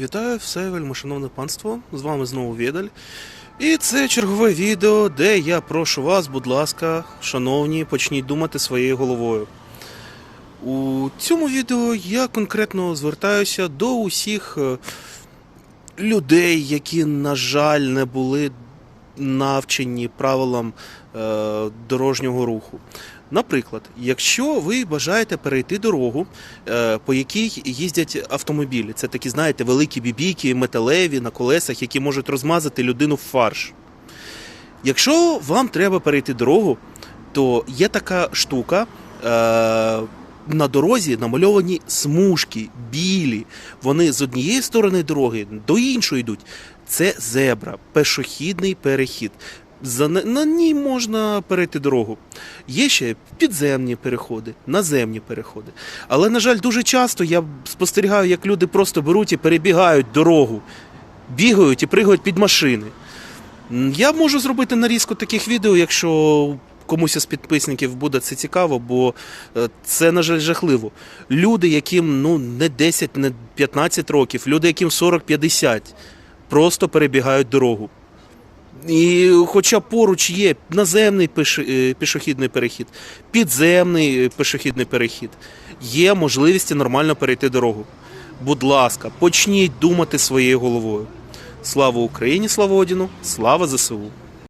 Вітаю все вельмишановне панство. З вами знову Відаль. І це чергове відео, де я прошу вас, будь ласка, шановні, почніть думати своєю головою. У цьому відео я конкретно звертаюся до усіх е, людей, які, на жаль, не були навчені правилам е, дорожнього руху. Наприклад, якщо ви бажаєте перейти дорогу, е, по якій їздять автомобілі, це такі, знаєте, великі бібійки, металеві на колесах, які можуть розмазати людину в фарш. Якщо вам треба перейти дорогу, то є така штука. На дорозі намальовані смужки білі. Вони з однієї сторони дороги до іншої йдуть. Це зебра, пешохідний перехід. За на ній можна перейти дорогу. Є ще підземні переходи, наземні переходи. Але, на жаль, дуже часто я спостерігаю, як люди просто беруть і перебігають дорогу, бігають і пригають під машини. Я можу зробити нарізку таких відео, якщо комусь із підписників буде це цікаво, бо е, це, на жаль, жахливо. Люди, яким ну, не 10, не 15 років, люди, яким 40-50, просто перебігають дорогу. І хоча поруч є наземний е, пішохідний перехід, підземний е, пішохідний перехід, є можливість нормально перейти дорогу. Будь ласка, почніть думати своєю головою. Слава Україні, слава Одіну, слава ЗСУ!